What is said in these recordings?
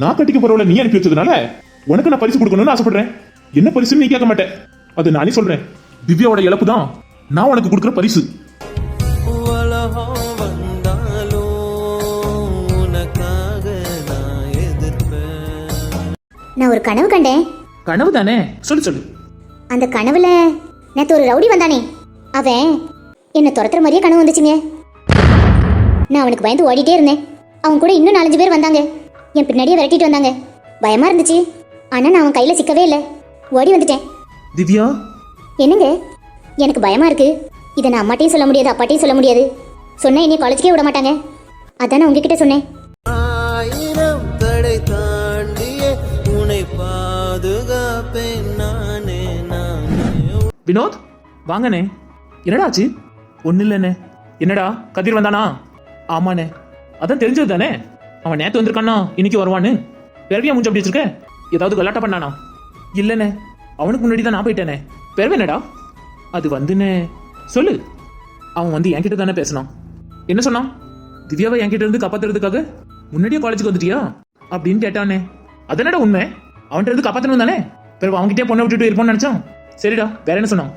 நான் கட்டிக்க போறவள நீ அனுப்பி வச்சதுனால உனக்கு நான் பரிசு கொடுக்கணும்னு ஆசைப்படுறேன். என்ன பரிசுன்னு நீ கேட்க மாட்டேன் அது நானே சொல்றேன். திவ்யாவோட இழப்பு தான் நான் உனக்கு கொடுக்குற பரிசு. நான் ஒரு கனவு கண்டேன். கனவு தானே? சொல்லு சொல்லு. அந்த கனவுல நேத்து ஒரு ரவுடி வந்தானே. அவன் என்னை துரத்துற மாதிரியே கனவு வந்துச்சுங்க நான் அவனுக்கு பயந்து ஓடிட்டே இருந்தேன். அவன் கூட இன்னும் நாலஞ்சு பேர் வந்தாங்க. என் பின்னாடியே விரட்டிட்டு வந்தாங்க. பயமா இருந்துச்சு. ஆனா நான் அவன் கையில சிக்கவே இல்லை. ஓடி வந்துட்டேன். திவ்யா? என்னங்க? எனக்கு பயமா இருக்கு. இதை நான் அம்மாட்டையும் சொல்ல முடியாது அப்பாட்டையும் சொல்ல முடியாது. சொன்னா என்னைய காலேஜுக்கே விட மாட்டாங்க. அதான் நான் உங்ககிட்ட சொன்னேன். ஆயிரம் தடை தாண்டிய உன்னை பாதுகாப்பேன் நானே நானே. வினோத் வாங்கண்ணே. என்னடா ஆச்சு? ஒன்றும் இல்லைண்ணே என்னடா கதிர் வந்தானா? ஆமாண்ணே. அதான் தெரிஞ்சது தானே அவன் நேற்று வந்திருக்கானா இன்னைக்கு வருவான்னு. பிறவியா முடிஞ்சு அப்படி வச்சிருக்க? ஏதாவது கலாட்டா பண்ணானா? இல்லைண்ணே. அவனுக்கு முன்னாடி தான் நான் போயிட்டேனே. பிறவு என்னடா? அது வந்துண்ணே. சொல்லு. அவன் வந்து என்கிட்ட தானே பேசினான். என்ன சொன்னான்? திவ்யாவை என்கிட்ட இருந்து காப்பாத்துறதுக்காக முன்னாடியே காலேஜுக்கு வந்துட்டியா? அப்படின்னு கேட்டானே. அதனடா உண்மை? அவன்கிட்ட இருந்து காப்பாத்தணும் தானே? பிறகு அவன்கிட்டயே பொண்ணை விட்டுட்டு இருப்போம்னு நினைச்சான். சரிடா வேற என்ன சொன்னான்?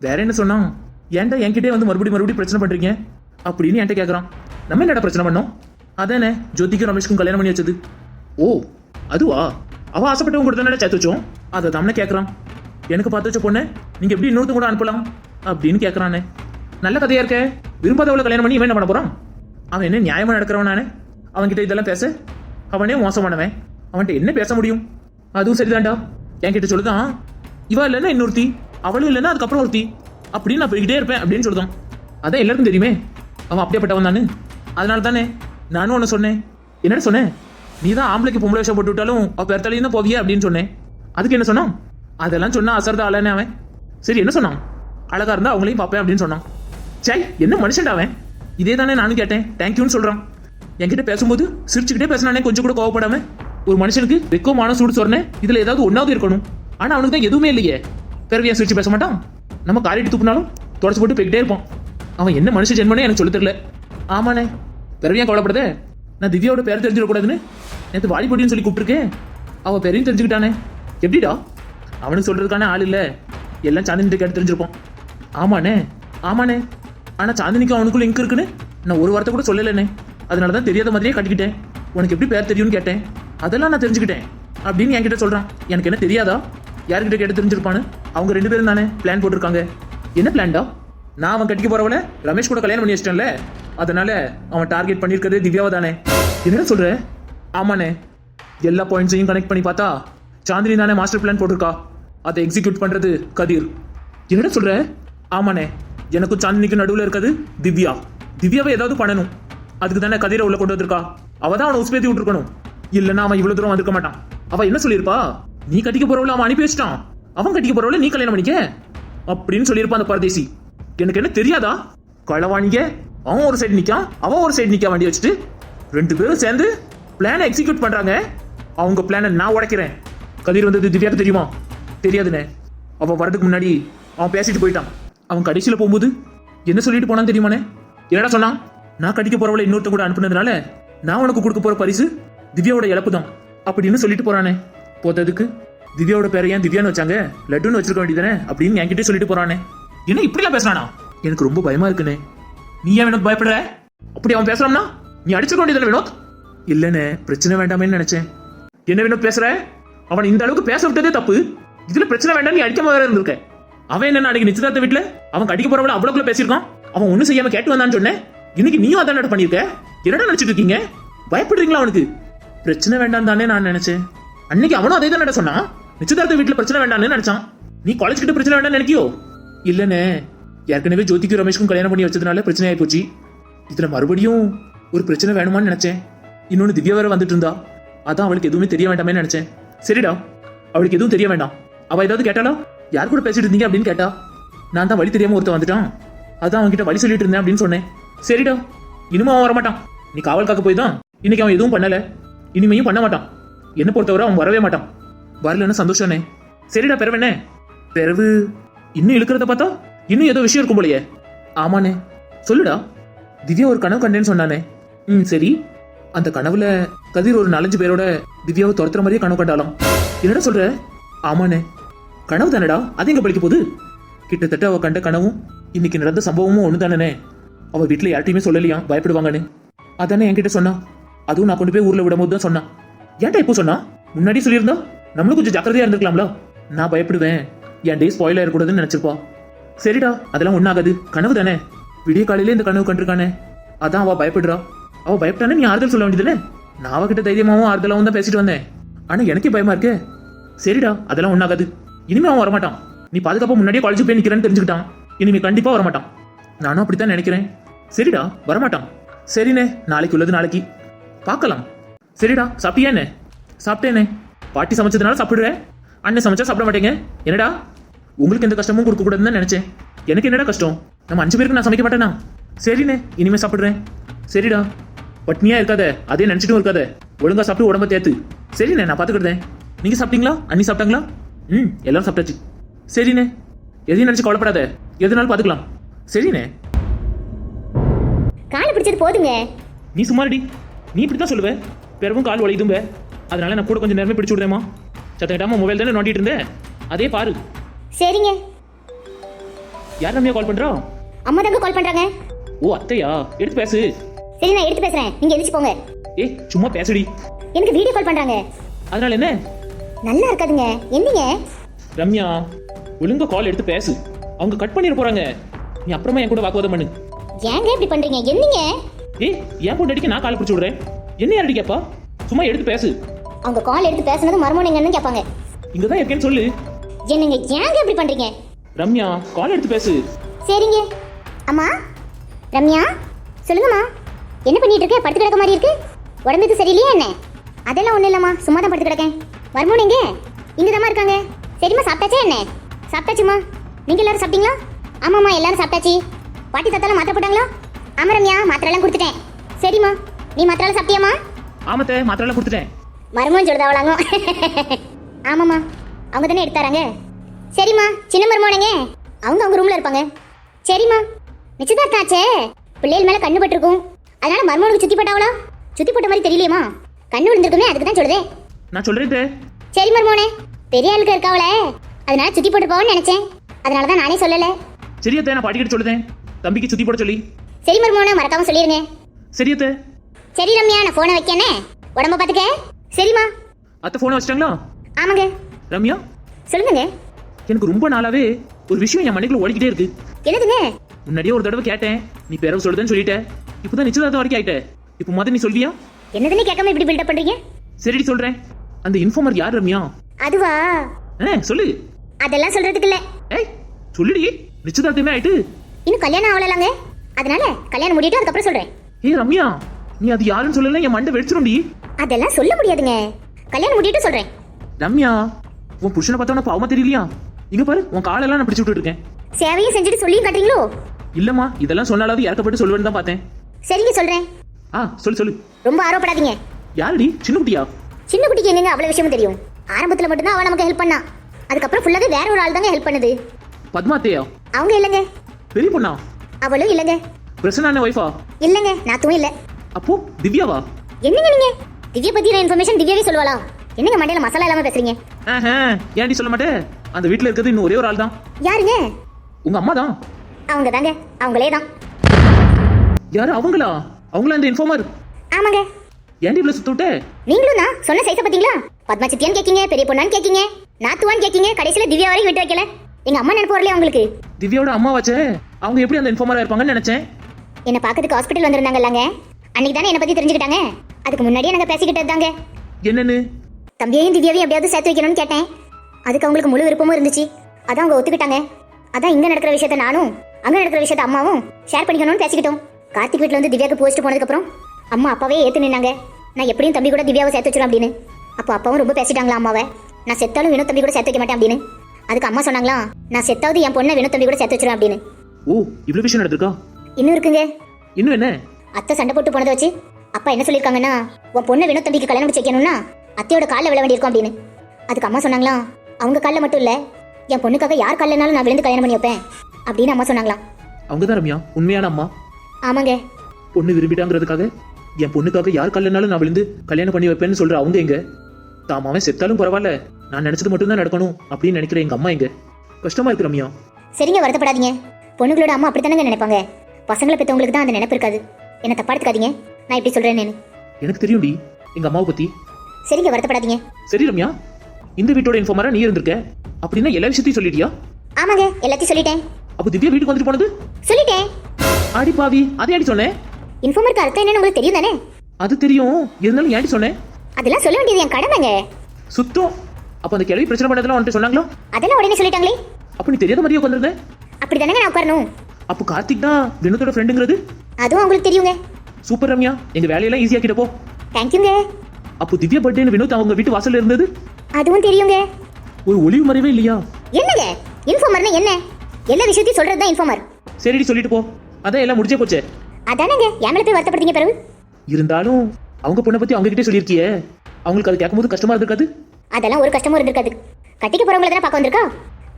வேற என்ன சொன்னான்? ஏன்டா என்கிட்டே வந்து மறுபடியும் மறுபடியும் பிரச்சனை பண்றீங்க? அப்படின்னு என்கிட்ட கேட்கறான் நம்ம என்னடா பிரச்சனை பண்ணோம்? அதானே ஜோதிக்கும் ரமேஷ்க்கும் கல்யாணம் பண்ணி வச்சது ஓ அதுவா அவ ஆசைப்பட்டவங்க கூட தானே சேர்த்து வச்சோம் அதை தானே கேட்கறான் எனக்கு பார்த்து வச்ச பொண்ணு நீங்க எப்படி இன்னொருத்தங்க கூட அனுப்பலாம் அப்படின்னு கேட்கறானே நல்ல கதையா இருக்க விரும்பாதவளை கல்யாணம் பண்ணி இவன் என்ன பண்ண போறான் அவன் என்ன நியாயமா நடக்கிறவன் நானே அவன்கிட்ட இதெல்லாம் பேச அவனே மோசமானவன் அவன்கிட்ட என்ன பேச முடியும் அதுவும் சரிதான்டா என்கிட்ட சொல்லுதான் இவ இல்லைன்னா இன்னொருத்தி அவளும் இல்லைன்னா அதுக்கப்புறம் ஒருத்தி அப்படின்னு நான் போய்கிட்டே இருப்பேன் அப்படின்னு சொல்லுதான் அதான் எல்லாருக்கும் தெரியுமே அவன் அப்படியேப்பட்டவன் தானே அதனால தானே நானும் ஒன்று சொன்னேன். என்னடா சொன்னேன் நீ தான் ஆம்பளைக்கு பொம்பளை விஷயம் போட்டு விட்டாலும் அவ பெருத்தாலையும் தான் போவியே அப்படின்னு சொன்னேன். அதுக்கு என்ன சொன்னான்? அதெல்லாம் சொன்னா அசர்தா ஆளனே அவன். சரி என்ன சொன்னான்? அழகா இருந்தா அவங்களையும் பார்ப்பேன் அப்படின்னு சொன்னான். சை என்ன மனுஷன்டா அவன்? இதே தானே நானும் கேட்டேன். தேங்க்யூன்னு சொல்கிறான் என்கிட்ட பேசும்போது சிரிச்சுக்கிட்டே பேசினானே கொஞ்சம் கூட கோவப்படாம. ஒரு மனுஷனுக்கு வெக்கமான சூடு சொன்னேன். இதில் ஏதாவது ஒன்றாவது இருக்கணும். ஆனால் அவனுக்கு தான் எதுவுமே இல்லையே. பிறவியா சிரிச்சு பேச மாட்டான்? நம்ம காரிட்டு துப்புனாலும் தொடச்சு போட்டு போய்கிட்டே இருப்பான். அவன் என்ன மனுஷ ஜென்மனே எனக்கு சொல்ல தெரியல. ஆமாண்ணே. பிறவியா கவலைப்படுது? நான் திவ்யாவோட பேர் தெரிஞ்சிடக்கூடாதுன்னு நேற்று வாடி போட்டின்னு சொல்லி கூப்பிட்டுருக்கேன் அவன் பேரையும் தெரிஞ்சுக்கிட்டானே. எப்படிடா? அவனுக்கு சொல்றதுக்கான ஆள் இல்லை. எல்லாம் சாந்தினிட்ட கேட்டு தெரிஞ்சிருப்போம். ஆமாண்ணே ஆமாண்ணே. ஆனால் சாந்தினிக்கும் அவனுக்குள்ள லிங்க் இருக்குன்னு நான் ஒரு வார்த்தை கூட சொல்லலைண்ணே. அதனால தான் தெரியாத மாதிரியே கட்டிக்கிட்டேன். உனக்கு எப்படி பேர் தெரியும்னு கேட்டேன். அதெல்லாம் நான் தெரிஞ்சுக்கிட்டேன். அப்படின்னு என்கிட்ட சொல்கிறான் எனக்கு என்ன தெரியாதா? யார்கிட்ட கேட்டு தெரிஞ்சிருப்பான்னு? அவங்க ரெண்டு பேரும் தானே பிளான் போட்டிருக்காங்க. என்ன பிளான்டா நான் அவன் கட்டிக்க போறவள ரமேஷ் கூட கல்யாணம் பண்ணி வச்சிட்டேன்ல. அதனால அவன் டார்கெட் பண்ணியிருக்கிறது திவ்யாவை தானே? என்ன சொல்ற? ஆமாண்ணே. எல்லா பாயிண்ட்ஸையும் கனெக்ட் பண்ணி பார்த்தா சாந்தினி தானே மாஸ்டர் பிளான் போட்டிருக்கா? அதை எக்ஸிக்யூட் பண்றது கதிர். என்னடா சொல்ற? ஆமாண்ணே. எனக்கும் சாந்தினிக்கும் நடுவில் இருக்கிறது திவ்யா. திவ்யாவை ஏதாவது பண்ணணும். அதுக்கு தானே கதிரை உள்ள கொண்டு வந்திருக்கா? அவ தான் அவனை உஸ்பேத்தி விட்டுருக்கணும். இல்லைன்னா அவன் இவ்வளவு தூரம் வந்திருக்க மாட்டான். அவ என்ன சொல்லியிருப்பா? நீ கட்டிக்க போறவள அவன் அனுப்பி வச்சிட்டான். அவன் கட்டிக்க போறவள நீ கல்யாணம் பண்ணிக்க? அப்படின்னு சொல்லியிருப்பான் அந்த பரதேசி. எனக்கு என்ன தெரியாதா? களவாணிங்க அவன் ஒரு சைடு நிற்கான் அவன் ஒரு சைடு நிற்க வண்டி வச்சுட்டு ரெண்டு பேரும் சேர்ந்து பிளானை எக்ஸிக்யூட் பண்ணுறாங்க அவங்க பிளானை நான் உடைக்கிறேன். கதிர் வந்தது திவ்யாக்கு தெரியுமா? தெரியாதுண்ணே. அவன் வரதுக்கு முன்னாடி அவன் பேசிட்டு போயிட்டான். அவன் கடைசியில் போகும்போது என்ன சொல்லிட்டு போனான்னு தெரியுமாண்ணே? என்னடா சொன்னான்? நான் கடிக்க போறவளை இன்னொருத்த கூட அனுப்புனதுனால நான் உனக்கு கொடுக்க போற பரிசு திவ்யாவோட இழப்பு தான். அப்படின்னு சொல்லிட்டு போறானே. போத்ததுக்கு திவ்யாவோட பேரை ஏன் திவ்யான்னு வச்சாங்க? லட்டுன்னு வச்சிருக்க வேண்டியதானே அப்படின்னு என்கிட்ட சொல்லிட்டு போறானே. என்ன இப்படிலாம் பேசுறானா? எனக்கு ரொம்ப பயமா இருக்குண்ணே. நீ ஏன் வினோத் பயப்படுற? அப்படி அவன் பேசுறான்னா? நீ அடிச்சிருக்க வேண்டியதானே வினோத். இல்லைண்ணே பிரச்சனை வேண்டாமேன்னு நினைச்சேன். என்ன வினோத் பேசுற? அவன் இந்த அளவுக்கு பேச விட்டதே தப்பு. இதுல பிரச்சனை வேண்டாம் நீ அடிக்காம வேற இருந்திருக்க. அவன் என்ன அன்னைக்கு நிச்சயதார்த்த வீட்டுல அவன் கடிக்க போறவள அவ்வளவுக்குள்ள பேசியிருக்கான். அவன் ஒண்ணும் செய்யாம கேட்டு வந்தான்னு சொன்னேன். இன்னைக்கு நீயும் அதான் பண்ணிருக்க என்னடா நினைச்சிட்டு இருக்கீங்க? பயப்படுறீங்களா அவனுக்கு? பிரச்சனை வேண்டாம் தானே நான் நினைச்சேன். அன்னைக்கு அவனும் அதே தான் சொன்னான். நிச்சயதார்த்த வீட்டுல பிரச்சனை வேண்டாம்னு நினைச்சான். நீ காலேஜ் கிட்ட பிரச்சனை வேண்டாம்னு நினைக்கியோ? இல்லனே ஏற்கனவே ஜோதிக்கு ரமேஷ்க்கும் கல்யாணம் பண்ணி வச்சதுனால பிரச்சனை ஆகி போச்சு. இதுல மறுபடியும் ஒரு பிரச்சனை வேணுமான்னு நினைச்சேன். இன்னொன்னு திவ்யா வேற வந்துட்டு இருந்தா. அதான் அவளுக்கு எதுவுமே தெரிய வேண்டாமே நினைச்சேன். சரிடா. அவளுக்கு எதுவும் தெரிய வேண்டாம். அவ ஏதாவது கேட்டாலா யார் கூட பேசிட்டு இருந்தீங்க அப்படின்னு கேட்டா. நான் தான் வழி தெரியாம ஒருத்தன் வந்துட்டான். அதான் அவன்கிட்ட வழி சொல்லிட்டு இருந்தேன் அப்படின்னு சொன்னேன். சரிடா. இனிமே அவன் வரமாட்டான். நீ காவல் காக்க போய் தான் இன்னைக்கு அவன் எதுவும் பண்ணல. இனிமையும் பண்ண மாட்டான். என்ன பொறுத்தவரை அவன் வரவே மாட்டான். வரலன்னு சந்தோஷம்னே. சரிடா பிறவனே பிறவு இன்னும் இழுக்கிறத பார்த்தா? இன்னும் ஏதோ விஷயம் இருக்கும் போலயே. ஆமாண்ணே. சொல்லுடா. திவ்யா ஒரு கனவு கண்டேன்னு சொன்னானே. ம் சரி. அந்த கனவுல கதிர் ஒரு நாலஞ்சு பேரோட திவ்யாவை துரத்துற மாதிரியே கனவு கண்டாலாம் என்னடா சொல்ற? ஆமாண்ணே. கனவு தானடா? அது எங்க படிக்க போகுது? கிட்டத்தட்ட அவ கண்ட கனவும் இன்னைக்கு நடந்த சம்பவமும் ஒண்ணு தானே அவ வீட்டுல யார்ட்டையுமே சொல்லலையா பயப்படுவாங்கன்னு. அதானே என்கிட்ட சொன்னா. அதுவும் நான் கொண்டு போய் ஊர்ல விடும் போது தான் சொன்னான் ஏன்டா இப்போ சொன்னா? முன்னாடி சொல்லியிருந்தா? நம்மளும் கொஞ்சம் ஜாக்கிரதையா இருந்திருக்கலாம்ல. நான் பயப்படுவேன். என் டே ஸ்பாயில் ஆயிடக்கூடாதுன்னு நினைச்சிருப்பா. சரிடா அதெல்லாம் ஒண்ணாகாது. கனவு தானே? விடிய காலையில இந்த கனவு கண்டிருக்கானே. அதான் அவ பயப்படுறா. அவ பயப்பட்டானே நீ ஆறுதல் சொல்ல வேண்டியதுல? நான் அவகிட்ட தைரியமாவும் ஆறுதலாவும் தான் பேசிட்டு வந்தேன். ஆனா எனக்கே பயமா இருக்கே. சரிடா அதெல்லாம் ஒண்ணாகாது. இனிமே அவன் வரமாட்டான். நீ பாதுகாப்பா முன்னாடியே காலேஜ் போய் நிக்கிறேன்னு தெரிஞ்சுக்கிட்டான். இனிமே கண்டிப்பா வரமாட்டான். நானும் அப்படித்தான் நினைக்கிறேன். சரிடா வரமாட்டான். சரிண்ணே நாளைக்கு உள்ளது நாளைக்கு. பார்க்கலாம். சரிடா சாப்பிட்டியாண்ணே சாப்பிட்டேனே. பாட்டி சமைச்சதுனால சாப்பிடுறேன். அண்ணன் சமைச்சா சாப்பிட மாட்டேங்க. என்னடா? உங்களுக்கு எந்த கஷ்டமும் கொடுக்க கூடாதுன்னு தான் நினைச்சேன். எனக்கு என்னடா கஷ்டம்? நம்ம அஞ்சு பேருக்கு நான் சமைக்க மாட்டேனா? சரிண்ணே இனிமே சாப்பிடுறேன். சரிடா. பட்னியா இருக்காத அதே நினைச்சிட்டும் இருக்காத. ஒழுங்கா சாப்பிட்டு உடம்ப தேத்து. சரிண்ணே நான் பாத்துக்கிட்டேன் நீங்க சாப்பிட்டீங்களா? அண்ணி சாப்பிட்டாங்களா? ம் எல்லாரும் சாப்பிட்டாச்சு. சரிண்ணே. எதையும் நினைச்சு கவலைப்படாத. எதுனாலும் பாத்துக்கலாம். சரிண்ணே. காலை பிடிச்சது போதுங்க. நீ சும்மாடி நீ இப்படி தான் சொல்லுவ. பிறவும் கால் வலிதும்ப அதனால நான் கூட கொஞ்சம் நேரமே பிடிச்சு விடுதேமா சத்தம் மொபைல் தானே நோண்டிட்டு இருந்தேன் அதே பாரு. சரிங்க. யார் ரம்யா கால் பண்றா? அம்மா தாங்க கால் பண்றாங்க. ஓ அத்தையா? எடுத்து பேசு. சரி நான் எடுத்து பேசுறேன். நீங்க எந்திரிச்சு போங்க. ஏ சும்மா பேசுடி. எனக்கு வீடியோ கால் பண்றாங்க. அதனால என்ன? நல்லா இருக்காதுங்க. என்னங்க? ரம்யா ஒழுங்கா கால் எடுத்து பேசு. அவங்க கட் பண்ணிட போறாங்க. நீ அப்புறமா என் கூட வாக்குவாதம் பண்ணு. ஏங்க இப்படி பண்றீங்க? என்னங்க? ஏய் என் பொண்டாட்டிக்கு நான் கால் பிடிச்சி விடுறேன். என்ன யாரடி கேப்பா சும்மா எடுத்து பேசு. அவங்க கால் எடுத்து பேசுனது மர்மோனிங்கன்னு கேட்பாங்க இங்க தான் இருக்கேன்னு சொல்லு. என்னங்க ஏங்க இப்படி பண்றீங்க? ரம்யா கால் எடுத்து பேசு. சரிங்க. அம்மா ரம்யா சொல்லுங்கம்மா. என்ன பண்ணிட்டு இருக்க படுத்து கிடக்க மாதிரி இருக்கு. உடம்புக்கு சரியில்லையா என்ன? அதெல்லாம் ஒன்றும் இல்லைம்மா சும்மா தான் படுத்து கிடக்கேன். வருமோ நீங்க இங்கே இருக்காங்க. சரிம்மா சாப்பிட்டாச்சா என்ன? சாப்பிட்டாச்சும்மா. நீங்க எல்லாரும் சாப்பிட்டீங்களா? ஆமாம்மா எல்லாரும் சாப்பிட்டாச்சு. பாட்டி தாத்தாலாம் மாத்திரை போட்டாங்களா? ஆமா ரம்யா மாத்திரைலாம் கொடுத்துட்டேன். சரிம்மா நீ மாத்திரைலாம் சாப்பிட்டியாம்மா? ஆமத்தை மாத்திரம் கொடுத்துட்டேன். மருமகன் சொல்லுதாவளாங்க ஆமாம்மா. அவங்க தானே எடுத்தாராங்க? சரிம்மா சின்ன மருமகனுங்க. அவங்க அவங்க ரூம்ல இருப்பாங்க. சரிம்மா. நிச்சயதார்த்தம் ஆச்சே பிள்ளைகள் மேல கண்ணு பட்டிருக்கும். அதனால மருமகனுக்கு சுத்தி போட்டாவளா? சுத்தி போட்ட மாதிரி தெரியலையேம்மா. கண்ணு விழுந்திருக்குமே அதுக்கு தான் சொல்லுதே. நான் சொல்றேன். சரி மருமகனே பெரிய ஆளுக்கு இருக்காவளே. அதனால சுத்தி போட்டு போவோன்னு நினைச்சேன். அதனால தான் நானே சொல்லல. சரியத்தை நான் பாட்டிக்கிட்ட சொல்லுதேன் தம்பிக்கு சுத்தி போட சொல்லி. சரி மருமகனே மறக்காம சொல்லிருங்க. சரியத்தை சரி ரம்யா நான் போனை வைக்கனே. உடம்ப பாத்துக்க. சரிம்மா. அத்தை போனை வச்சிட்டாங்களா? ஆமாங்க. ரம்யா? சொல்லுங்க எனக்கு ரொம்ப நாளாவே ஒரு விஷயம் என் மண்டைக்குள்ள ஓடிக்கிட்டே இருக்கு. என்னதுங்க முன்னாடியே ஒரு தடவை கேட்டேன். நீ பிறகு சொல்லுதுன்னு சொல்லிட்ட. இப்போதான் நிச்சயதார்த்தம் வரைக்கும் ஆயிட்ட. இப்போ மொதல் நீ சொல்வியா? என்னதுன்னு கேட்காம இப்படி பில்டப் பண்றீங்க? சரிடி சொல்றேன். அந்த இன்ஃபார்மர் யார் ரம்யா? அதுவா? ஏ சொல்லு. அதெல்லாம் சொல்றதுக்கு இல்ல. ஏய் சொல்லுடி. நிச்சயதார்த்தமே ஆயிட்டு. இன்னும் கல்யாணம் ஆகலங்க அதனால கல்யாணம் முடிட்டு அதுக்கப்புறம் சொல்றேன். ஏய் ரம்யா நீ அது யாருன்னு சொல்லல என் மண்டை வெடிச்சிரும்டி. அதெல்லாம் சொல்ல முடியாதுங்க. கல்யாணம் முடிட்டு சொல்றேன். ரம்யா உன் புருஷனை பார்த்தா உனக்கு பாவமா தெரியலையா? இங்க பாரு உன் காலெல்லாம் நான் பிடிச்சு விட்டுட்டு இருக்கேன். சேவையும் செஞ்சுட்டு சொல்லியும் காட்டுறீங்களோ? இல்லம்மா இதெல்லாம் சொன்னாலாவது இறக்கப்பட்டு சொல்லுவேன்னு தான் பார்த்தேன். சரிங்க சொல்றேன். ஆ சொல்லு சொல்லு. ரொம்ப ஆர்வப்படாதீங்க. யாருடி? சின்ன குட்டியா? சின்ன குட்டிக்கு என்னங்க அவ்வளவு விஷயமும் தெரியும்? ஆரம்பத்துல மட்டும்தான் அவ நமக்கு ஹெல்ப் பண்ணா. அதுக்கப்புறம் ஃபுல்லாவே வேற ஒரு ஆள் தாங்க ஹெல்ப் பண்ணுது. பத்மாத்தையா? அவங்க இல்லைங்க. பெரிய பொண்ணா? அவளும் இல்லைங்க. பிரசன்னா ஒய்ஃபா இல்லைங்க நாத்தும் இல்ல. அப்போ திவ்யாவா? என்னங்க நீங்க? திவ்யா பத்தின இன்ஃபர்மேஷன் திவ்யாவே சொல்லுவாளா? என்னங்க மண்டையில மசாலா இல்லாம பேசுறீங்க? ஆஹா, ஏன்டி சொல்ல மாட்டே? அந்த வீட்ல இருக்கிறது இன்னும் ஒரே ஒரு ஆள் தான் யாருங்க? உங்க அம்மா தான் அவங்க தாங்க அவங்களே தான் யாரு அவங்களா? அவங்களா இந்த இன்ஃபார்மர் ஆமாங்க. ஏன்டி இவ்வளவு சுத்த விட்ட? நீங்களும் தான் சொன்ன சைஸ பாத்தீங்களா பத்மா சித்தியான்னு கேக்கீங்க பெரிய பொண்ணான்னு கேக்கீங்க நாத்துவான்னு கேக்கீங்க கடைசியில திவ்யா வரைக்கும் விட்டு வைக்கல. எங்க அம்மா நினைப்பு வரலையா உங்களுக்கு? திவ்யாவோட அம்மா வச்சே அவங்க எப்படி அந்த இன்ஃபார்மரா இருப்பாங்கன்னு நினைச்சேன். என்ன பாக்கிறதுக்கு ஹாஸ்பிட்டல் வந்திருந்தாங்கல்லங்க அன்னைக்கு தானே என்ன பத்தி தெரிஞ்சுக்கிட்டாங்க? அதுக்கு முன்னாடியே நாங்க பேசிக்கிட்டது தாங்க என்னன்னு? தம்பியையும் திவ்யாவையும் எப்படியாவது சேர்த்து வைக்கணும்னு கேட்டேன். அதுக்கு அவங்களுக்கு முழு விருப்பமும் இருந்துச்சு. அதான் அவங்க ஒத்துக்கிட்டாங்க. அதான் இங்க நடக்கிற விஷயத்த நானும் அங்க நடக்கிற விஷயத்த அம்மாவும் ஷேர் பண்ணிக்கணும்னு பேசிக்கிட்டோம். கார்த்திக் வீட்ல வந்து திவ்யாக்கு போஸ்ட் போனதுக்கு அப்புறம் அம்மா அப்பாவே ஏத்து நின்னாங்க. நான் எப்படியும் தம்பி கூட திவ்யாவை சேர்த்து வச்சிரும் அப்படின்னு. அப்போ அப்பாவும் ரொம்ப பேசிட்டாங்களா அம்மாவை? நான் செத்தாலும் வினோ தம்பி கூட சேர்த்து வைக்க மாட்டேன் அப்படின்னு. அதுக்கு அம்மா சொன்னாங்களா நான் செத்தாவது என் பொண்ணை வினோ தம்பி கூட சேர்த்து வச்சிரும் அப்படின்னு. ஓ இவ்வளவு விஷயம் நடந்திருக்கா? இன்னும் இருக்குங்க. இன்னும் என்ன? அத்தை சண்டை போட்டு போனதை வச்சு அப்பா என்ன சொல்லியிருக்காங்கன்னா உன் பொண்ணை வினோத் தம்பிக்கு கல்யாணம் வச்சு வைக்கணும்னா அத்தையோட காலில் விழ வேண்டியிருக்கும் அப்படின்னு. அதுக்கு அம்மா சொன்னாங்களா? அவங்க காலில் மட்டும் இல்லை என் பொண்ணுக்காக யார் காலில்னாலும் நான் விழுந்து கல்யாணம் பண்ணி வைப்பேன் அப்படின்னு அம்மா சொன்னாங்களாம் அவங்க தான் ரம்யா உண்மையான அம்மா. ஆமாங்க. பொண்ணு விரும்பிட்டாங்கிறதுக்காக என் பொண்ணுக்காக யார் கல்லனாலும் நான் விழுந்து கல்யாணம் பண்ணி வைப்பேன்னு சொல்ற அவங்க எங்க? தாம் அவன் செத்தாலும் பரவாயில்ல நான் நினைச்சது மட்டும்தான் நடக்கணும் அப்படின்னு நினைக்கிற எங்க அம்மா எங்க? கஷ்டமா இருக்கு ரம்யா. சரிங்க வருத்தப்படாதீங்க. பொண்ணுங்களோட அம்மா அப்படித்தானங்க நினைப்பாங்க. பசங்களை பெற்றவங்களுக்கு தான் அந்த நினைப்பு இருக்காது. என்ன தப்பா எடுத்துக்காதீங்க. நான் இப்படி சொல்றேன் எனக்கு தெரியும்டி எங்க அம்மாவை பத்தி. சரிங்க வருத்தப்படாதீங்க. சரி ரம்யா. இந்த வீட்டோட இன்ஃபார்மரா நீ இருந்திருக்க. அப்படின்னா எல்லா விஷயத்தையும் சொல்லிட்டியா? ஆமாங்க எல்லாத்தையும் சொல்லிட்டேன். அப்போ திவ்யா வீட்டுக்கு வந்துட்டு போனது? சொல்லிட்டேன். ஆடி பாவி அதே அடி சொன்னேன் இன்ஃபார்மருக்கு அர்த்தம் என்னன்னு உங்களுக்கு தெரியும் தானே? அது தெரியும். இருந்தாலும் ஏன்டி சொன்னேன் அதெல்லாம் சொல்ல வேண்டியது என் கடமைங்க. சுத்தம். அப்போ அந்த கிளவி பிரச்சனை பண்ணதெல்லாம் வந்துட்டு சொன்னாங்களா? அதெல்லாம் உடனே சொல்லிட்டாங்களே. அப்போ நீ தெரியாத மாதிரியே உட்காந்துருந்தேன் அப்படி தானே நான் உட்காரணும். அப்போ கார்த்திக் தான் வினோத்தோட ஃப்ரெண்டுங்கிறது அதுவும் உங்களுக்கு தெரியுங்க. சூப்பர் ரம்யா. எங்க வேலையெல்லாம் ஈஸியா கிட்ட தேங்க்யூங்க அப்போ திவ்யா பர்த்டேன்னு வினோத் அவங்க வீட்டு வாசல்ல இருந்தது? அதுவும் தெரியுங்க. ஒரு ஒளிவு மறைவே இல்லையா? என்னங்க? இன்ஃபார்மர்னா என்ன? எல்லா விஷயத்தையும் சொல்றது தான் இன்ஃபார்மர் சரிடி சொல்லிட்டு போ. அதான் எல்லாம் முடிஞ்சே போச்சே. அதானங்க. என் மேல போய் வருத்தப்படுறீங்க பிறகு? இருந்தாலும் அவங்க பொண்ணை பத்தி அவங்க கிட்டே சொல்லியிருக்கியே. அவங்களுக்கு அது கேட்கும்போது கஷ்டமா இருந்திருக்காது? அதெல்லாம் ஒரு கஷ்டமும் இருந்திருக்காது. கட்டிக்க போறவங்கள தானே பார்க்க வந்திருக்கா?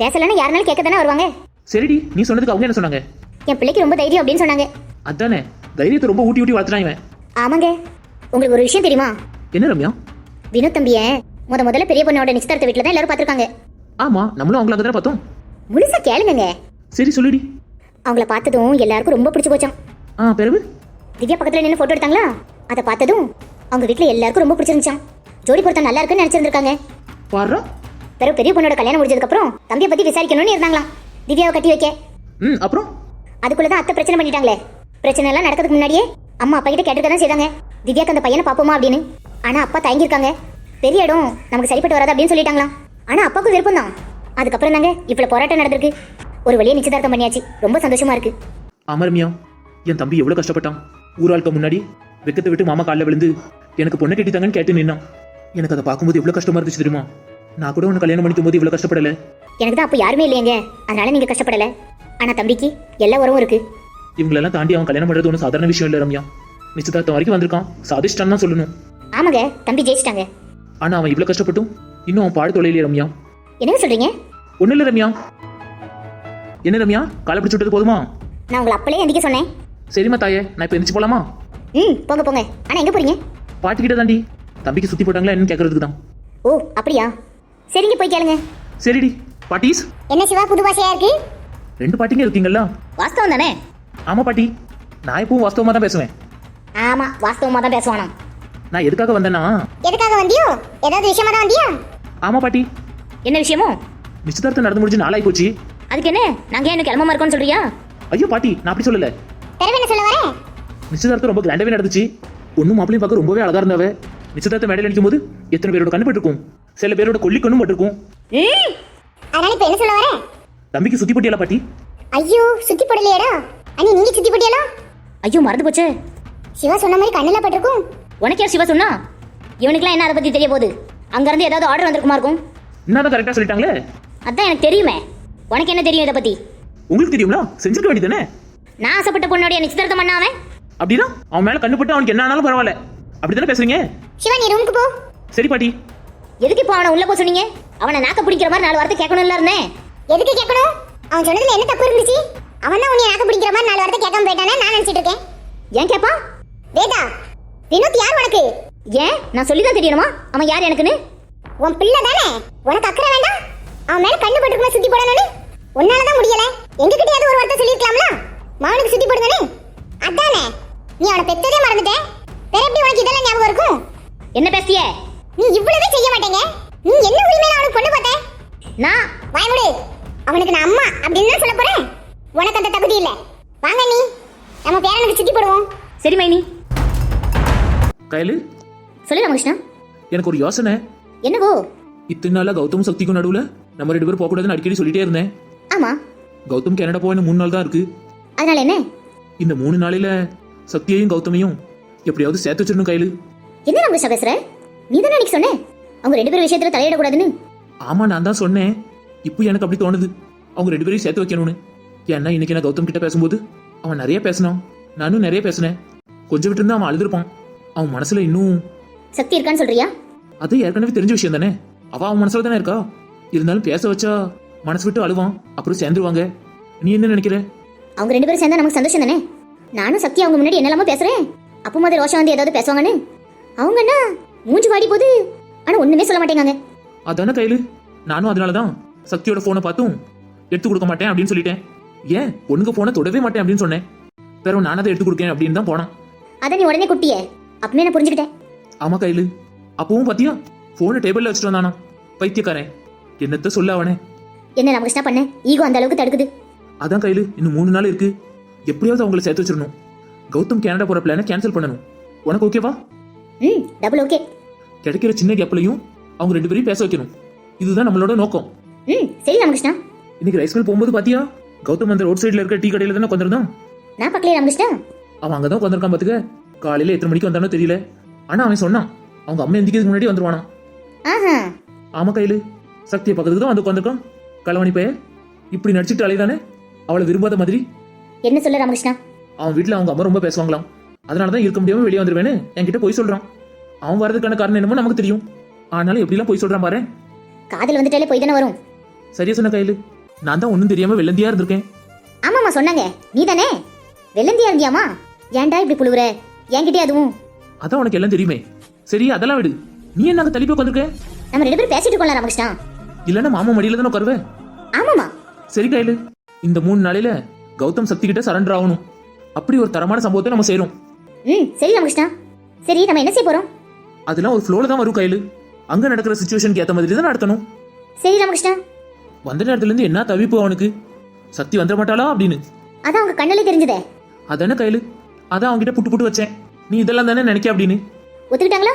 பேசலன்னா யாருனாலும் கேட்க தானே வருவாங்க. சரிடி நீ சொன்னதுக்கு அவங்க என்ன சொன்னாங்க? என் பிள்ளைக்கு ரொம்ப தைரியம் அப்படின்னு சொன்னாங்க. அதானே. தைரியத்தை ரொம்ப ஊட்டி ஊட்டி வளர்த்துறான் இவன். ஆமாங்க. உங்களுக்கு ஒரு விஷயம் தெரியுமா? என்ன ரம்யா? வினோத் தம்பிய முத முதல்ல பெரிய பொண்ணோட நிச்சயதார்த்த வீட்டில் தான் எல்லாரும் பார்த்துருக்காங்க. ஆமா நம்மளும் அவங்கள அங்கே பார்த்தோம். முழுசா கேளுங்க சரி சொல்லுடி. அவங்கள பார்த்ததும் எல்லாருக்கும் ரொம்ப பிடிச்சு போச்சான் ஆ பிறகு? திவ்யா பக்கத்துல நின்று போட்டோ எடுத்தாங்களா? அதை பார்த்ததும் அவங்க வீட்டில் எல்லாருக்கும் ரொம்ப பிடிச்சிருந்துச்சான் ஜோடி பொருத்தம் நல்லா இருக்குன்னு நினைச்சிருந்திருக்காங்க. பாடுறா? பிறகு பெரிய பொண்ணோட கல்யாணம் முடிஞ்சதுக்கு அப்புறம் தம்பியை பத்தி விசாரிக்கணும்னு இருந்தாங்களாம். திவ்யாவை கட்டி வைக்க. ம் அப்புறம்? அதுக்குள்ள தான் அத்தை பிரச்சனை பண்ணிட்டாங்களே. பிரச்சனை எல்லாம் நடக்கிறதுக்கு முன்னாடியே அம்மா அப்பா கிட்ட கேட்டுக்க தான் செய்தாங்க. திவ்யாக்கு அந்த பையனை பாப்போமா அப்படின்னு. ஆனா அப்பா தயங்கியிருக்காங்க. பெரிய இடம். நமக்கு சரிப்பட்டு வராது அப்படின்னு சொல்லிட்டாங்களாம். ஆனா அப்பாவுக்கு விருப்பம் தான் அதுக்கப்புறம் தாங்க இவ்வளவு போராட்டம் நடந்திருக்கு. ஒரு வழியை நிச்சயதார்த்தம் பண்ணியாச்சு. ரொம்ப சந்தோஷமா இருக்கு. ஆமா ரம்யா என் தம்பி எவ்வளவு கஷ்டப்பட்டான். ஊராளுக்கு முன்னாடி வெக்கத்தை விட்டு மாமா காலில் விழுந்து எனக்கு பொண்ணை கட்டித்தாங்கன்னு கேட்டு நின்னான். எனக்கு அதை பார்க்கும்போது எவ்வளவு கஷ்டமா இருந்துச்சு தெரியுமா? நான் கூட உன்னை கல்யாணம் பண்ணிக்கும் போது இவ்வளவு கஷ்டப்படல. எனக்கு தான் அப்போ யாருமே இல்லையங்க. அதனால நீங்க கஷ்டப்படல. ஆனா தம்பிக்கு எல்லா உறவும் இருக்கு. இவங்களெல்லாம் தாண்டி அவன் கல்யாணம் பண்றது ஒன்றும் சாதாரண விஷயம் இல்லை ரம்யா. நிச்சயதார்த்தம் வரைக்கும் வந்திருக்கான். சாதிஷ்டான் தான் சொல்லணும். ஆமாங்க தம்பி ஜெயிச்சிட்டாங்க. ஆனா அவன் இவ்வளவு கஷ்டப்பட்டும்? இன்னும் அவன் பாடு தொலைலையே ரம்யா. என்னங்க சொல்றீங்க? ஒன்றும் இல்லை ரம்யா. என்ன ரம்யா? காலை பிடிச்சு விட்டது போதுமா? நான் உங்களை அப்பளே எந்திக்க சொன்னேன். சரிம்மா தாயே நான் இப்போ எந்திரிச்சு போலாமா? ம் போங்க போங்க. ஆனா எங்க போறீங்க? பாட்டுக்கிட்ட தாண்டி. தம்பிக்கு சுத்தி போட்டாங்களா என்னன்னு கேட்கறதுக்கு தான். ஓ அப்படியா? சரிங்க போய் கேளுங்க. சரிடி பாட்டீஸ். என்ன சிவா புது பாஷையா இருக்கு? ரெண்டு பாட்டிங்க இருக்கீங்களா வாஸ்தவம் தானே? ஆமா பாட்டி நான் எப்பவும் வாஸ்தவமா தான் பேசுவேன். ஆமா வாஸ்தவமா தான் பேசுவானா? நான் எதுக்காக வந்தேன்னா? எதுக்காக வந்தியோ? ஏதாவது விஷயமா தான் வந்தியா? ஆமா பாட்டி. என்ன விஷயமோ? நிச்சயதார்த்தம் நடந்து முடிஞ்சு நாளாகி போச்சு அதுக்கு என்ன? நாங்க என்ன கிளம்பாம இருக்கோம்னு சொல்றியா? ஐயோ பாட்டி நான் அப்படி சொல்லல. பிறகு என்ன சொல்ல வரேன் நிச்சயதார்த்தம் ரொம்ப கிராண்டாவே நடந்துச்சு. பொண்ணும் மாப்பிளையும் பார்க்க ரொம்பவே அழகா இருந்தாவ. நிச்சயதார்த்தம் மேடையில் நிற்கும் போது எத்தனை பேரோட கண்ணு பட்டிருக்கும். சில பேரோட கொல்லி கண்ணும் பட்டிருக்கும். அதனால இப்ப என்ன சொல்ல வரேன் தம்பிக்கு சுத்தி போட்டியலா பாட்டி? ஐயோ சுத்தி போடலையேடா அண்ணி நீங்க சுத்தி போட்டியலா? ஐயோ மறந்து போச்சே. சிவா சொன்ன மாதிரி கண்ணுல பட்டிருக்கும். உனக்கு யார் சிவா சொன்னா? இவனுக்குலாம் என்ன அதை பத்தி தெரிய போகுது? அங்க இருந்து ஏதாவது ஆர்டர் வந்திருக்குமா இருக்கும்? என்ன கரெக்டா சொல்லிட்டாங்களே? அதான் எனக்கு தெரியுமே. உனக்கு என்ன தெரியும் இதை பத்தி? உங்களுக்கு தெரியுங்களா செஞ்சிருக்க வேண்டியதானே நான் ஆசைப்பட்ட பொண்ணோடைய நிச்சயதார்த்தம் பண்ண அவன்? அப்படின்னா அவன் மேல கண்ணு பட்டு அவனுக்கு என்ன ஆனாலும் பரவாயில்ல. அப்படிதானே பேசுறீங்க? சிவா நீ ரூமுக்கு போ. சரி பாட்டி. எதுக்கு இப்போ அவனை உள்ள போக சொன்னீங்க? அவனை நாக்க பிடிக்கிற மாதிரி நாலு வார்த்தை கேட்கணும்ல இருந்தேன். எதுக்கு கேட்கணும்? அவன் சொன்னதுல என்ன தப்பு இருந்துச்சு? அவன் தான் உன்னை நாக்க பிடிக்கிற மாதிரி நாலு வார்த்தை கேட்காம போயிட்டானே நான் நினைச்சிட்டு இருக்கேன். ஏன் கேப்பா? வேதா வினோத் யார் உனக்கு? ஏன்? நான் சொல்லி தான் தெரியணுமா? அவன் யார் எனக்குன்னு? உன் பிள்ளை தானே? உனக்கு அக்கறை வேண்டாம்? அவன் மேல கண்ணு பட்டுக்குள்ள சுத்தி போடணும்னு? உன்னால தான் முடியல. எங்ககிட்டயாவது ஒரு வார்த்தை சொல்லிருக்கலாம்ல மகனுக்கு சுத்தி போடுங்கன்னு? அதானே? நீ அவனை பெத்ததே மறந்துட்ட. வேற எப்படி உனக்கு இதெல்லாம் ஞாபகம் இருக்கும்? என்ன பேசிய? நீ இவ்வளவே செய்ய மாட்டேங்க. நீ என்ன உரிமையில அவனுக்கு பொண்ணு பார்த்த? நான்? வாய்முடு அவனுக்கு நான் அம்மா அப்படின்னு தான் சொல்ல போறேன். உனக்கு அந்த தகுதி இல்ல. வாங்க நீ நம்ம பேரனுக்கு சுத்தி போடுவோம். சரி மைனி. கையில சொல்லு ராமகிருஷ்ணா. எனக்கு ஒரு யோசனை. என்னவோ? இத்தனை நாளா கௌதம் சக்திக்கும் நடுவுல நம்ம ரெண்டு பேரும் போகக்கூடாதுன்னு அடிக்கடி சொல்லிட்டே இருந்தேன். ஆமா. கௌதம் கனடா போக மூணு நாள் தான் இருக்கு. அதனால என்ன? இந்த மூணு நாளையில சக்தியையும் கௌதமையும் எப்படியாவது சேர்த்து வச்சிடணும் கையில என்ன ராமகிருஷ்ணா பேசுற? நீ தானே அன்னைக்கு சொன்ன? அவங்க ரெண்டு பேரும் விஷயத்துல தலையிடக்கூடாதுன்னு. ஆமா நான் தான் சொன்னேன். இப்போ எனக்கு அப்படி தோணுது. அவங்க ரெண்டு பேரையும் சேர்த்து வைக்கணும்னு. ஏன்னா இன்னைக்கு நான் கௌதம் கிட்ட பேசும்போது அவன் நிறைய பேசினான். நானும் நிறைய பேசினேன். கொஞ்சம் விட்டு இருந்தா அவன் அழுதுருப்பான். அவன் மனசுல இன்னும் சக்தி இருக்கான்னு சொல்றியா? அது ஏற்கனவே தெரிஞ்ச விஷயம் தானே? அவ அவன் மனசுல தானே இருக்கா? இருந்தாலும் பேச வச்சா மனசு விட்டு அழுவான். அப்புறம் சேர்ந்துருவாங்க. நீ என்ன நினைக்கிற? அவங்க ரெண்டு பேரும் சேர்ந்தா நமக்கு சந்தோஷம் தானே? நானும் சக்தி அவங்க முன்னாடி என்னெல்லாமோ பேசுறேன். அப்போ மாதிரி ரோஷம் வந்து ஏதாவது பேசுவாங்கன்னு. அவங்கன்னா மூஞ்சி வாடி போகுது. ஆனா ஒண்ணுமே சொல்ல மாட்டேங்காங்க. அதானே கையில்? நானும் அதனால தான் சக்தியோட ஃபோனை பார்த்தும் எடுத்து கொடுக்க மாட்டேன் அப்படின்னு சொல்லிட்டேன். ஏன்? பொண்ணுங்க ஃபோனை தொடவே மாட்டேன் அப்படின்னு சொன்னேன். பிறகு நான் அதை எடுத்து கொடுக்கேன் அப்படின்னு தான் போனான். அத நீ உடனே குட்டியே. அப்பவே நான் புரிஞ்சுக்கிட்டேன். ஆமா கையில். அப்பவும் பாத்தியா? ஃபோனை டேபிளில் வச்சுட்டு வந்தானா? பைத்தியக்காரன். என்னத்த சொல்ல அவனே? என்ன ராமகிருஷ்ணா பண்ண? ஈகோ அந்த அளவுக்கு தடுக்குது. அதான் கையில் இன்னும் மூணு நாள் இருக்கு. எப்படியாவது அவங்கள சேர்த்து வச்சிடணும். கௌதம் கனடா போற பிளானை கேன்சல் பண்ணணும். உனக்கு ஓகேவா ம் டபுள் ஓகே கிடைக்கிற சின்ன கேப்லையும் அவங்க ரெண்டு பேரையும் பேச வைக்கணும். இதுதான் நம்மளோட நோக்கம். ம் சரி ராமகிருஷ்ணா. இன்னைக்கு ரைஸ் மில் போகும்போது பாத்தியா? கௌதம் அந்த ரோட் சைடுல இருக்க டீ கடையில தானே உட்காந்துருந்தான் நான் பார்க்கலையே ராமகிருஷ்ணா அவன் அங்கதான் உட்காந்துருக்கான் பாத்துக்க. காலையில எத்தனை மணிக்கு வந்தானோ தெரியல. ஆனா அவன் சொன்னான் அவங்க அம்மா எந்திக்கிறதுக்கு முன்னாடி வந்துருவானா ஆஹா. ஆமா கையில. சக்தியை பக்கத்துக்கு தான் வந்து உட்காந்துருக்கான் களவாணி பைய இப்படி நடிச்சுட்டு அலைதானே அவளை விரும்பாத மாதிரி. என்ன சொல்ல ராமகிருஷ்ணா அவன் வீட்ல அவங்க அம்மா ரொம்ப பேசுவாங்களாம். அதனால தான் இருக்க முடியாம வெளியே வந்துருவேன்னு என்கிட்ட போய் சொல்றான். அவன் வரதுக்கான காரணம் என்னமோ நமக்கு தெரியும். ஆனாலும் எப்படிலாம் போய் சொல்றான் பாரு காதல் வந்துட்டாலே போய் தானே வரும். சரியா சொன்ன கையில. நான் தான் ஒன்றும் தெரியாம வெள்ளந்தியா இருந்திருக்கேன். ஆமாம்மா சொன்னாங்க. நீ தானே வெள்ளந்தியா இருந்தியாமா ஏன்டா இப்படி புழுவுற? என்கிட்டே அதுவும். அதான் உனக்கு எல்லாம் தெரியுமே. சரி அதெல்லாம் விடு. நீ என்ன அங்க தள்ளி போய் உட்காந்துருக்க நம்ம ரெண்டு பேரும் பேசிட்டு இருக்கோம்ல ராமகிருஷ்ணா. இல்லைன்னா மாமா மடியில தானே உட்காருவேன் ஆமாமா சரி கையில. இந்த மூணு நாளையில கௌதம் சக்தி கிட்ட சரண்டர் ஆகணும். அப்படி ஒரு தரமான சம்பவத்தை நம்ம செய்றோம் ம் சரி ராமகிருஷ்ணா. சரி நம்ம என்ன செய்ய போறோம்? அதெல்லாம் ஒரு ஃப்ளோல தான் வரும் கையில. அங்க நடக்கிற சுச்சுவேஷனுக்கு ஏத்த மாதிரி தான் நடத்தணும். சரி ராமகிருஷ்ணா. வந்த நேரத்துல இருந்து என்ன தவிப்பு அவனுக்கு? சக்தி வந்துட மாட்டாளா அப்படின்னு? அதான் உங்க கண்ணிலே தெரிஞ்சதே. அதானே கையில? அதான் அவன்கிட்ட புட்டு புட்டு வச்சேன். நீ இதெல்லாம் தானே நினைக்க அப்படின்னு? ஒத்துக்கிட்டாங்களா?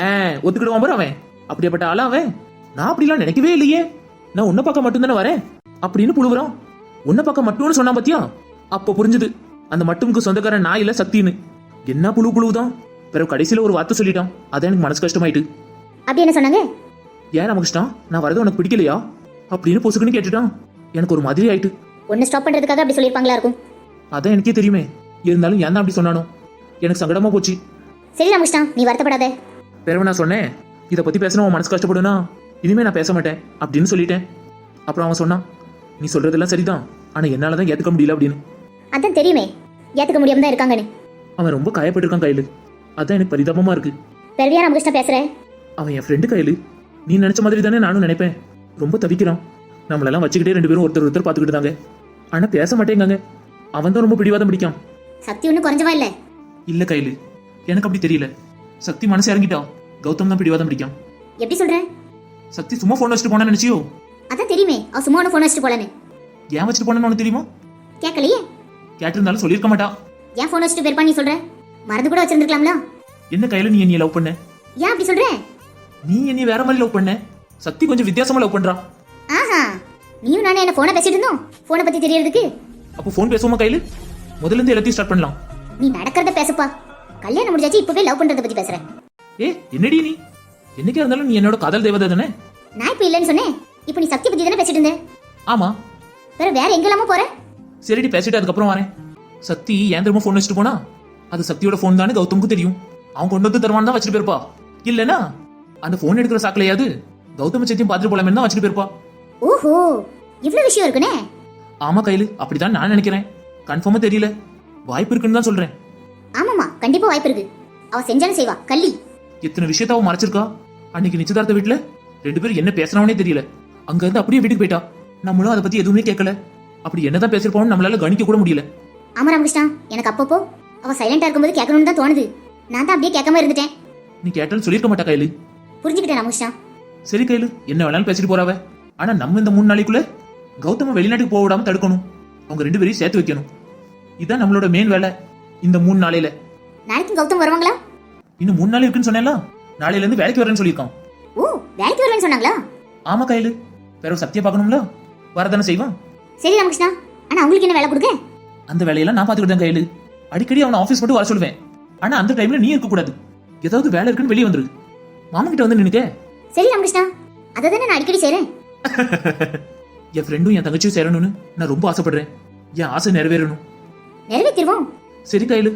ஆ ஒத்துக்கிடுவான் பாரு அவன். அப்படியாப்பட்ட ஆளா அவன்? நான் அப்படிலாம் நினைக்கவே இல்லையே. நான் உன்னை பார்க்க மட்டும் தானே வரேன்? அப்படின்னு புழுவுறான். உன்னை பார்க்க மட்டும்னு சொன்னா பாத்தியா? அப்போ புரிஞ்சுது. அந்த மட்டுமுக்கு சொந்தக்காரன் நான் இல்ல சக்தின்னு என்ன புழு புழுவுதான்? பிறகு கடைசியில ஒரு வார்த்தை சொல்லிட்டான். அதான் எனக்கு மனசு கஷ்டமாயிட்டு. அப்படி என்ன சொன்னாங்க? ஏன் ராமகிருஷ்ணா? நான் வரது உனக்கு பிடிக்கலையா? அப்படின்னு பொசுக்குன்னு கேட்டுட்டான். எனக்கு ஒரு மாதிரி ஆயிட்டு. ஒன்னு ஸ்டாப் பண்றதுக்காக அப்படி சொல்லியிருப்பாங்களா இருக்கும்? அதான் எனக்கே தெரியுமே. இருந்தாலும் ஏன் தான் அப்படி சொன்னானோ? எனக்கு சங்கடமா போச்சு. சரி ராமகிருஷ்ணா நீ வருத்தப்படாத. பிறகு நான் சொன்னேன் இதை பத்தி பேசினா உன் மனசு கஷ்டப்படுனா இனிமே நான் பேச மாட்டேன் அப்படின்னு சொல்லிட்டேன். அப்புறம் அவன் சொன்னான் நீ சொல்றதெல்லாம் சரிதான் ஆனா என்னால தான் ஏத்துக்க முடியல அப்படின்னு. அதான் தெரியுமே ஏத்துக்க முடியாம தான் இருக்காங்கன்னு. அவன் ரொம்ப காயப்பட்டிருக்கான் கையில. அதான் எனக்கு பரிதாபமா இருக்கு. பெருவியா ராமகிருஷ்ணா பேசுற? அவன் என் ஃப்ரெண்டு கையில. நீ நினைச்ச மாதிரி தானே நானும் நினைப்பேன். ரொம்ப தவிக்கிறான். நம்மளெல்லாம் வச்சுக்கிட்டே ரெண்டு பேரும் ஒருத்தர் ஒருத்தர் பார்த்துக்கிட்டு தாங்க ஆனா பேச மாட்டேங்காங்க. அவன் தான் ரொம்ப பிடிவாதம் பிடிக்கான். சக்தி ஒன்றும் குறைஞ்சவா இல்ல? இல்ல கையில. எனக்கு அப்படி தெரியல. சக்தி மனசு இறங்கிட்டா. கௌதம் தான் பிடிவாதம் பிடிக்கான். எப்படி சொல்ற? சக்தி சும்மா ஃபோன் வச்சுட்டு போனா நினைச்சியோ? அதான் தெரியுமே. அவ சும்மா ஒன்று ஃபோன் வச்சுட்டு போலன்னு. ஏன் வச்சுட்டு போனேன்னு உனக்கு தெரியுமா? கேட்கலையே. கேட்டிருந்தாலும் சொல்லியிருக்க மாட்டா. ஏன் ஃபோன் வச்சுட்டு போயிருப்பா நீ சொல்ற? மறந்து கூட வச்சிருந்துருக்கலாம்ல? என்ன கையில நீ என்னைய லவ் பண்ண? ஏன் அப்படி சொல்ற? நீ என்னைய வேற மாதிரி லவ் பண்ண? சக்தி கொஞ்சம் வித்தியாசமா லவ் பண்றா. ஆஹா நீயும் நானே என்ன ஃபோனை பேசிட்டு இருந்தோம்? ஃபோனை பத்தி தெரியறதுக்கு? அப்போ ஃபோன் பேசுவோமா கையில? முதல்ல இருந்து எல்லாத்தையும் ஸ்டார்ட் பண்ணலாம். நீ நடக்கிறத பேசுப்பா. கல்யாணம் முடிஞ்சாச்சு இப்பவே லவ் பண்றத பத்தி பேசுறேன். ஏ என்னடி நீ? என்னைக்கா இருந்தாலும் நீ என்னோட காதல் தேவதை தானே? நான் இப்ப இல்லைன்னு சொன்னேன். இப்போ நீ சக்தி பத்தி தானே பேசிட்டு இருந்த? ஆமா. வேற வேற எங்கெல்லாமோ போற? சரிடி பேசிட்டு அதுக்கப்புறம் வரேன். சக்தி ஏன் திரும்ப ஃபோன் வச்சுட்டு போனா? அது சக்தியோட ஃபோன் தானே கௌதமுக்கு தெரியும். அவன் கொண்டு வந்து தருவான் தான் வச்சுட்டு போயிருப்பா. இல்லனா அந்த ஃபோன் எடுக்கிற சாக்கிலையாவது கௌதம சத்தியம் பார்த்துட்டு போலாமே தான் வச்சுட்டு போயிருப்பா. ஓஹோ இவ்வளவு விஷயம் இருக்குனே? ஆமா கையில. அப்படிதான் நான் நினைக்கிறேன். கன்ஃபார்மா தெரியல. வாய்ப்பு இருக்குன்னு தான் சொல்றேன். ஆமாமா கண்டிப்பா வாய்ப்பு இருக்கு. அவ செஞ்சாலும் செய்வா. கள்ளி. எத்தனை விஷயத்த அவ மறைச்சிருக்கா? அன்னைக்கு நிச்சயதார்த்த வீட்ல ரெண்டு பேரும் என்ன பேசுறவனே தெரியல. அங்க இருந்து அப்படியே வீட்டுக்கு போயிட்டா. நம்மளும் அதை பத்தி எதுவுமே கேட்கல. அப்படி என்னதான் பேசிருப்போம்னு நம்மளால கணிக்க கூட முடியல. ஆமா ராமகிருஷ்ணா. எனக்கு அப்பப்போ அவ சைலண்டா இருக்கும்போது கேட்கணும்னு தான் தோணுது. நான் தான் அப்படியே கேட்காம இருந்துட்டேன். நீ கேட்டாலும் சொல்லிருக்க மாட்டா கையில. புரிஞ்சுக்கிட்டேன் ராமகிருஷ்ணா. சரி கையில என்ன வேணாலும் பேசிட்டு போறாவ. ஆனா நம்ம இந்த மூணு நாளைக்குள்ள கௌதம வெளிநாட்டுக்கு போக விடாம தடுக்கணும். அவங்க ரெண்டு பேரையும் சேர்த்து வைக்கணும். இதான் நம்மளோட மெயின் வேலை இந்த மூணு நாளையில. நாளைக்கு கௌதம் வருவாங்களா? இன்னும் மூணு நாள் இருக்குன்னு சொன்னேன்ல? நாளையில இருந்து வேலைக்கு வரேன்னு சொல்லியிருக்கான். ஓ வேலைக்கு வருவேன்னு சொன்னாங்களா? ஆமா கையில. வேற சத்தியம் பார்க்கணும்ல? வரதானே செய்வான். சரி ராமகிருஷ்ணா. ஆனா அவங்களுக்கு என்ன வேலை கொடுக்க? அந்த வேலையெல்லாம் நான் பாத்துக்கிட்டேன் கையில. அடிக்கடி அவனை ஆபீஸ் மட்டும் வர சொல்லுவேன். ஆனா அந்த டைம்ல நீ இருக்க கூடாது ஏதாவது வேலை இருக்குன்னு வெளியே வந்துரு. மாமா கிட்ட வந்து நினைக்க சரி ராமகிருஷ்ணா. அதை தானே நான் அடிக்கடி செய்றேன். என் ஃப்ரெண்டும் என் தங்கச்சியும் சேரணும்னு நான் ரொம்ப ஆசைப்படுறேன். என் ஆசை நிறைவேறணும். நிறைவேற்றிடுவோம் சரி கையில.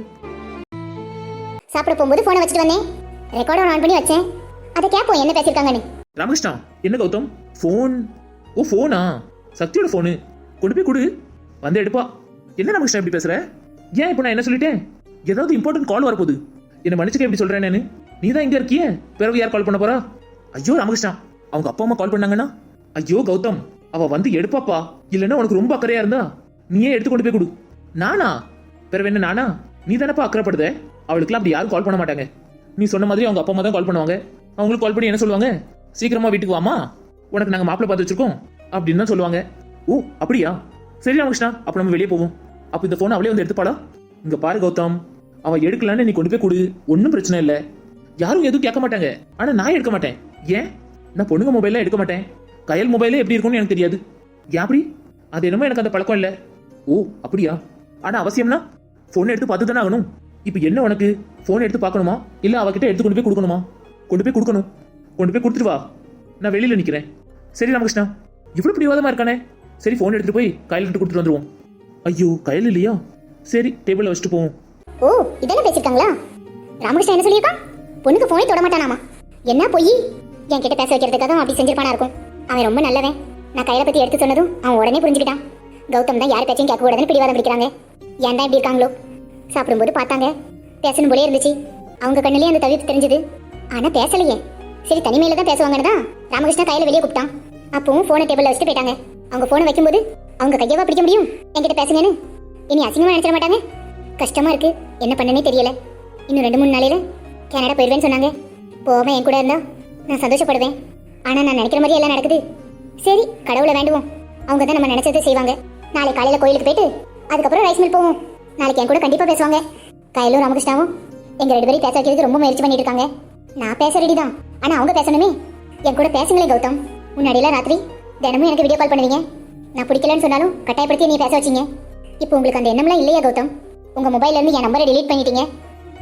சாப்பிட போகும்போது போனை வச்சுட்டு வந்தேன். ரெக்கார்டும் ஆன் பண்ணி வச்சேன். அதை கேட்போம் என்ன பேசியிருக்காங்கன்னு. ராமகிருஷ்ணா என்ன கௌதம்? ஃபோன் ஓ ஃபோனா சக்தியோட ஃபோனு கொண்டு போய் கொடு. வந்து எடுப்பா. என்ன ராமகிருஷ்ணா இப்படி பேசுற? ஏன் இப்போ நான் என்ன சொல்லிட்டேன்? ஏதாவது இம்பார்ட்டன்ட் கால் வரப்போகுது. என்ன மன்னிச்சுக்க எப்படி சொல்றேன் நானு நீ தான் இங்க இருக்கியே? பிறகு யார் கால் பண்ண போறா? ஐயோ ராமகிருஷ்ணா அவங்க அப்பா அம்மா கால் பண்ணாங்கன்னா? ஐயோ கௌதம் அவ வந்து எடுப்பாப்பா. இல்லைன்னா உனக்கு ரொம்ப அக்கறையா இருந்தா நீயே எடுத்து கொண்டு போய் கொடு. நானா? பிறகு என்ன நானா? நீ தானப்பா அக்கறைப்படுத? அவளுக்குலாம் அப்படி யாரும் கால் பண்ண மாட்டாங்க. நீ சொன்ன மாதிரி அவங்க அப்பா அம்மா தான் கால் பண்ணுவாங்க. அவங்களுக்கு கால் பண்ணி என்ன சொல்லுவாங்க? சீக்கிரமா வீட்டுக்கு வாமா உனக்கு நாங்க மாப்பிள்ளை பார்த்து வச்சிருக்கோம். அப்படின்னு தான் சொல்லுவாங்க. ஓ அப்படியா? சரி ராமகிருஷ்ணா அப்ப நம்ம வெளியே போவோம். அப்ப இந்த போன் அவளே வந்து எடுத்துப்பாளா? இங்க பாரு கௌதம். அவ எடுக்கலான்னு நீ கொண்டு போய் கொடு. ஒன்றும் பிரச்சனை இல்லை. யாரும் எதுவும் கேட்க மாட்டாங்க. ஆனா நான் எடுக்க மாட்டேன். ஏன்? நான் பொண்ணுங்க மொபைல்ல எடுக்க மாட்டேன். கையல் மொபைலே எப்படி இருக்கும்னு எனக்கு தெரியாது. ஏன் அப்படி? அது என்னமோ எனக்கு அந்த பழக்கம் இல்லை. ஓ அப்படியா? ஆனா அவசியம்னா ஃபோன் எடுத்து பார்த்து தானே ஆகணும். இப்போ என்ன உனக்கு? ஃபோன் எடுத்து பார்க்கணுமா? இல்ல அவகிட்ட எடுத்து கொண்டு போய் கொடுக்கணுமா? கொண்டு போய் கொடுக்கணும். கொண்டு போய் கொடுத்துட்டு வா. நான் வெளியில நிக்கிறேன். சரி ராமகிருஷ்ணா. இவ்வளவு பிடிவாதமா இருக்கானே. சரி ஃபோன் எடுத்துட்டு போய் கையில் எடுத்து கொடுத்துட்டு வந்துருவோம். ஐயோ கையில் இல்லையா? சரி டேபிள்ல வச்சுட்டு போவோம். ஓ இதெல்லாம் பேசிருக்காங்களா ராமகிருஷ்ணா என்ன சொல்லியிருக்கான்? பொண்ணுக்கு போனே தொட மாட்டானாமா? என்ன பொய்? என் கிட்ட பேச வைக்கிறதுக்காக அப்படி செஞ்சிருப்பானா இருக்கும். அவன் ரொம்ப நல்லவன். நான் கையில பத்தி எடுத்து சொன்னதும் அவன் உடனே புரிஞ்சுக்கிட்டான். கௌதம் தான் யார் பேச்சையும் கேட்க கூடாதுன்னு பிடிவாதம் பிடிக்கிறாங்க. ஏன் தான் இப்படி இருக்காங்களோ? சாப்பிடும்போது பார்த்தாங்க. பேசணும் போலே இருந்துச்சு. அவங்க கண்ணுலயே அந்த தவிர்த்து தெரிஞ்சது. ஆனா பேசலையே. சரி தனிமையில தான் பேசுவாங்கன்னு தான் ராமகிருஷ்ணா கையில வெளியே கூப்பிட்டான். அப்பவும் போனை டேபிள்ல வச்சுட்டு போயிட்டாங்க. அவங்க போனை வைக்கும்போது அவங்க கையவா பிடிக்க முடியும்? என்கிட்ட பேசுங்கன்னு. இனி அசிங்கமா நினைச்சிட மாட்டாங்க. கஷ்டமா இருக்கு. என்ன பண்ணனே தெரியல. இன்னும் ரெண்டு மூணு நாளையில கனடா போயிடுவேன்னு சொன்னாங்க. போவேன் என் கூட இருந்தா நான் சந்தோஷப்படுவேன். ஆனா நான் நினைக்கிற மாதிரி எல்லாம் நடக்குது. சரி கடவுளை வேண்டுவோம். அவங்க தான் நம்ம நினைச்சதை செய்வாங்க. நாளை காலையில கோயிலுக்கு போயிட்டு அதுக்கப்புறம் ரைஸ் மில் போவோம். நாளைக்கு என் கூட கண்டிப்பா பேசுவாங்க. கையிலும் ராமகிருஷ்ணாவும் எங்க ரெண்டு பேரும் பேச வைக்கிறதுக்கு ரொம்ப முயற்சி பண்ணிட்டு இருக்காங்க நான் பேச ரெடி தான். ஆனா அவங்க பேசணுமே. என் கூட பேசுங்களே கௌதம். முன்னாடியெல்லாம் ராத்திரி தினமும் எனக்கு வீடியோ கால் பண்ணுவீங்க. நான் பிடிக்கலன்னு சொன்னாலும் கட்டாயப்படுத்தி நீ பேச வச்சீங்க. இப்போ உங்களுக்கு அந்த எண்ணம்லாம் இல்லையா கௌதம்? உங்க மொபைல்ல இருந்து என் நம்பரை டிலீட் பண்ணிட்டீங்க.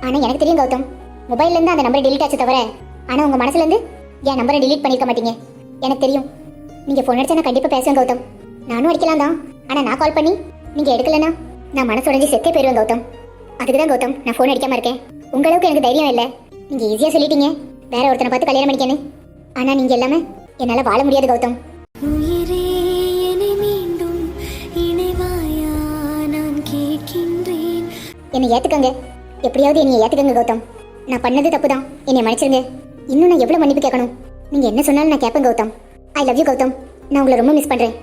ஆனா எனக்கு தெரியும் கௌதம். மொபைல்ல இருந்து அந்த நம்பரை delete ஆச்சு தவிர ஆனா உங்க மனசுல இருந்து என் நம்பரை delete பண்ணிருக்க மாட்டீங்க. எனக்கு தெரியும். நீங்க ஃபோன் அடிச்சா நான் கண்டிப்பா பேசுவேன் கௌதம். நானும் அடிக்கலாம் தான் ஆனா நான் கால் பண்ணி நீங்க எடுக்கலனா நான் மனசு உடைஞ்சு செத்தே போயிருவேன் கௌதம். அதுக்கு தான் கௌதம் நான் ஃபோன் அடிக்காம இருக்கேன். உங்க அளவுக்கு எனக்கு தைரியம் இல்லை. நீங்க ஈஸியா சொல்லிட்டீங்க. வேற ஒருத்தனை பார்த்து கல்யாணம் பண்ணிக்கன்னு. ஆனா நீங்க எல்லாமே என்னால வாழ முடியாது கௌதம். என்னை ஏத்துக்கங்க. எப்படியாவது என்னை ஏத்துக்கங்க கௌதம். நான் பண்ணது தப்பு தான் என்னை மன்னிச்சிருங்க. இன்னும் நான் எவ்வளவு மன்னிப்பு கேட்கணும்? நீங்க என்ன சொன்னாலும் நான் கேட்பேன் Gautham. I love you Gautham. நான் உங்களை ரொம்ப மிஸ் பண்றேன்.